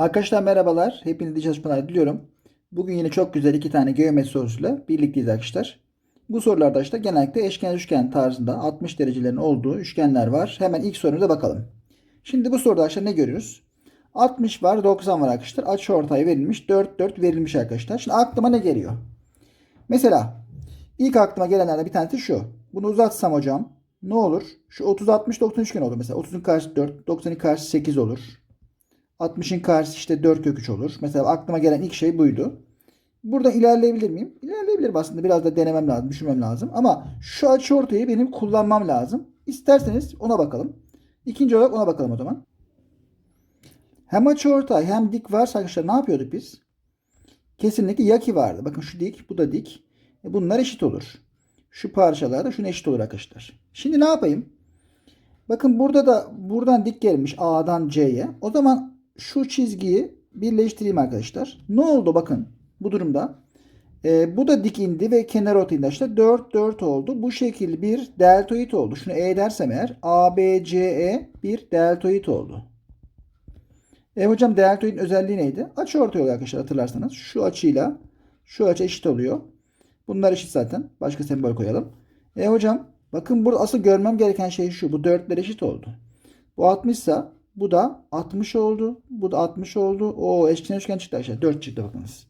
Arkadaşlar merhabalar. Hepinize çalışmalar diliyorum. Bugün yine çok güzel iki tane geometri sorusuyla birlikteyiz arkadaşlar. Bu sorularda işte genellikle eşkenar üçgen tarzında 60 derecelerin olduğu üçgenler var. Hemen ilk sorumuza bakalım. Şimdi bu soruda arkadaşlar ne görüyoruz? 60 var, 90 var arkadaşlar. Açı ortay verilmiş, 4 4 verilmiş arkadaşlar. Şimdi aklıma ne geliyor? Mesela ilk aklıma gelenlerden bir tanesi şu. Bunu uzatsam hocam ne olur? Şu 30 60 90 üçgen olur mesela. 30'un karşısı 4, 90'ın karşısı 8 olur. 60'ın karşısı işte 4 kök 3 olur. Mesela aklıma gelen ilk şey buydu. Burada ilerleyebilir miyim? İlerleyebilirim aslında. Biraz da denemem lazım, düşünmem lazım. Ama şu açı ortayı benim kullanmam lazım. İsterseniz ona bakalım. İkinci olarak ona bakalım o zaman. Hem açı ortay hem dik varsa arkadaşlar ne yapıyorduk biz? Kesinlikle yaki vardı. Bakın şu dik, bu da dik. E bunlar eşit olur. Şu parçalar da şuna eşit olur arkadaşlar. Şimdi ne yapayım? Bakın burada da buradan dik gelmiş A'dan C'ye. O zaman şu çizgiyi birleştireyim arkadaşlar. Ne oldu bakın bu durumda. E, bu da dik indi ve kenar orta indi arkadaşlar. 4 4 oldu. Bu şekil bir deltoid oldu. Şunu E dersem eğer ABCE bir deltoid oldu. E hocam deltoidin özelliği neydi? Açı ortay oluyor arkadaşlar hatırlarsanız. Şu açıyla şu açı eşit oluyor. Bunlar eşit zaten. Başka sembol koyalım. E hocam bakın burada asıl görmem gereken şey şu. Bu dörtler eşit oldu. Bu 60 ise bu da 60 oldu. Bu da 60 oldu. O eşkenar üçgen çıktı arkadaşlar. 4 çıktı bakınız.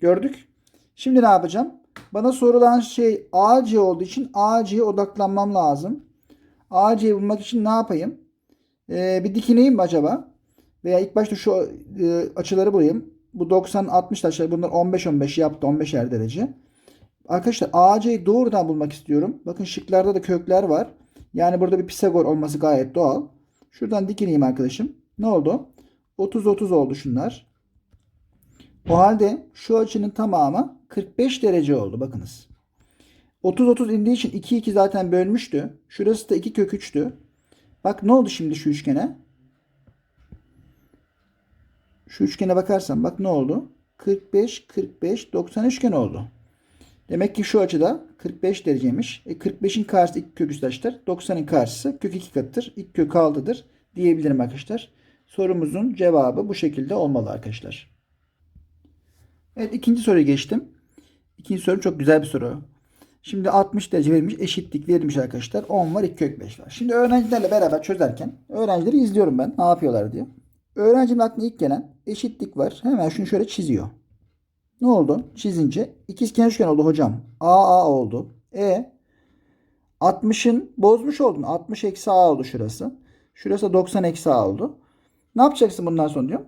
Gördük. Şimdi ne yapacağım? Bana sorulan şey AC olduğu için AC'ye odaklanmam lazım. AC'yi bulmak için ne yapayım? Ee, bir dikineyim mi acaba? Veya ilk başta şu e, açıları bulayım. Bu 90 60 taşlar bunlar 15 15 yaptı 15'er derece. Arkadaşlar AC'yi doğrudan bulmak istiyorum. Bakın şıklarda da kökler var. Yani burada bir Pisagor olması gayet doğal. Şuradan dikineyim arkadaşım. Ne oldu? 30 30 oldu şunlar. O halde şu açının tamamı 45 derece oldu bakınız. 30 30 indiği için 2 2 zaten bölmüştü. Şurası da 2 kök 3'tü. Bak ne oldu şimdi şu üçgene? Şu üçgene bakarsan bak ne oldu? 45 45 90 üçgen oldu. Demek ki şu açıda 45 dereceymiş. E 45'in karşısı 2 kök 3 taştır. 90'ın karşısı kök 2 katıdır. 2 kök 6'dır diyebilirim arkadaşlar. Sorumuzun cevabı bu şekilde olmalı arkadaşlar. Evet ikinci soruya geçtim. İkinci soru çok güzel bir soru. Şimdi 60 derece verilmiş eşitlik verilmiş arkadaşlar. 10 var 2 kök 5 var. Şimdi öğrencilerle beraber çözerken öğrencileri izliyorum ben ne yapıyorlar diye. Öğrencimin aklına ilk gelen eşitlik var. Hemen şunu şöyle çiziyor. Ne oldu? Çizince ikizkenar üçgen oldu hocam. AA oldu. E 60'ın bozmuş oldun. 60 eksi A oldu şurası. Şurası 90 eksi A oldu. Ne yapacaksın bundan sonra diyorum.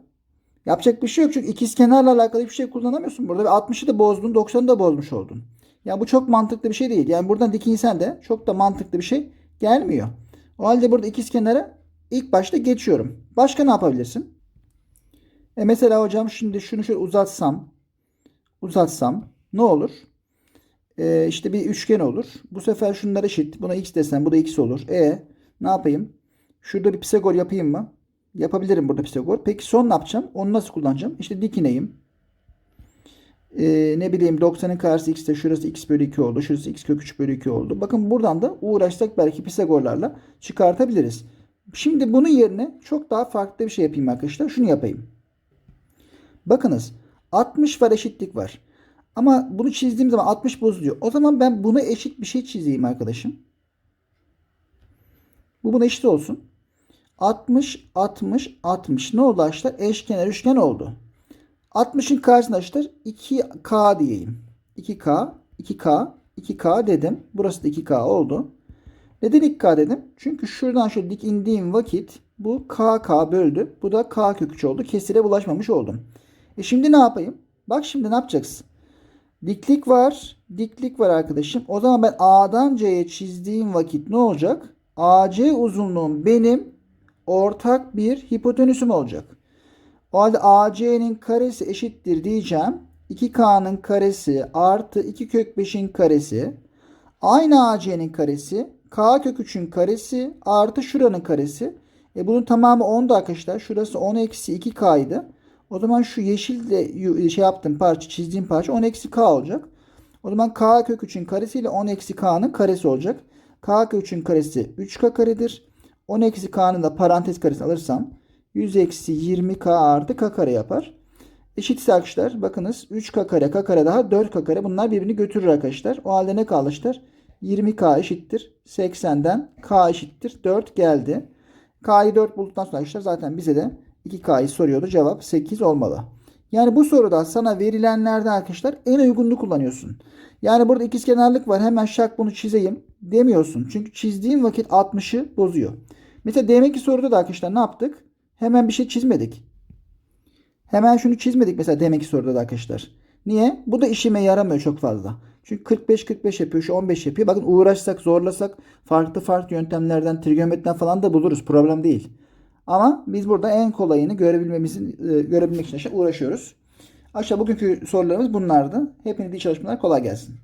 Yapacak bir şey yok çünkü ikizkenarla alakalı hiçbir şey kullanamıyorsun burada. Ve 60'ı da bozdun 90'ı da bozmuş oldun. Yani bu çok mantıklı bir şey değil. Yani buradan dikinsen de çok da mantıklı bir şey gelmiyor. O halde burada ikizkenara ilk başta geçiyorum. Başka ne yapabilirsin? E mesela hocam şimdi şunu şöyle uzatsam uzatsam ne olur? Ee, işte bir üçgen olur. Bu sefer şunlar eşit. Buna x desem bu da x olur. E ne yapayım? Şurada bir Pisagor yapayım mı? Yapabilirim burada Pisagor. Peki son ne yapacağım? Onu nasıl kullanacağım? İşte dikineyim. Ee, ne bileyim 90'ın karşısı x de şurası x bölü 2 oldu. Şurası x kök 3 bölü 2 oldu. Bakın buradan da uğraşsak belki Pisagorlarla çıkartabiliriz. Şimdi bunun yerine çok daha farklı bir şey yapayım arkadaşlar. Şunu yapayım. Bakınız 60 var eşitlik var. Ama bunu çizdiğim zaman 60 bozuluyor. O zaman ben buna eşit bir şey çizeyim arkadaşım. Bu buna eşit olsun. 60, 60, 60. Ne oldu arkadaşlar? Eşkenar üçgen oldu. 60'ın karşısına arkadaşlar 2K diyeyim. 2K, 2K, 2K dedim. Burası da 2K oldu. Neden 2K dedim? Çünkü şuradan şöyle dik indiğim vakit bu KK böldü. Bu da K kök 3 oldu. Kesire bulaşmamış oldum. E şimdi ne yapayım? Bak şimdi ne yapacaksın? Diklik var. Diklik var arkadaşım. O zaman ben A'dan C'ye çizdiğim vakit ne olacak? AC uzunluğum benim ortak bir hipotenüsüm olacak. O halde AC'nin karesi eşittir diyeceğim. 2K'nın karesi artı 2 kök 5'in karesi. Aynı AC'nin karesi. K kök 3'ün karesi artı şuranın karesi. E bunun tamamı 10'da arkadaşlar. Şurası 10 eksi 2K'ydı. O zaman şu yeşille şey yaptım parça çizdiğim parça 10 eksi K olacak. O zaman K kök 3'ün karesi ile 10 eksi K'nın karesi olacak. K kök 3'ün karesi 3K karedir. 10 eksi K'nın da parantez karesini alırsam 100 eksi 20k artı k kare yapar. Eşitse arkadaşlar bakınız 3k kare k kare daha 4k kare bunlar birbirini götürür arkadaşlar. O halde ne kaldı arkadaşlar? 20k eşittir 80'den k eşittir 4 geldi. K'yı 4 bulduktan sonra arkadaşlar zaten bize de 2K'yı soruyordu. Cevap 8 olmalı. Yani bu soruda sana verilenlerden arkadaşlar en uygununu kullanıyorsun. Yani burada ikizkenarlık var hemen şak bunu çizeyim demiyorsun. Çünkü çizdiğin vakit 60'ı bozuyor. Mesela demek ki soruda da arkadaşlar ne yaptık? Hemen bir şey çizmedik. Hemen şunu çizmedik mesela demek ki soruda da arkadaşlar. Niye? Bu da işime yaramıyor çok fazla. Çünkü 45-45 yapıyor, şu 15 yapıyor. Bakın uğraşsak, zorlasak farklı farklı yöntemlerden, trigonometriden falan da buluruz. Problem değil. Ama biz burada en kolayını görebilmemizin, e, görebilmek için işte uğraşıyoruz. Aşağı bugünkü sorularımız bunlardı. Hepinize iyi çalışmalar, kolay gelsin.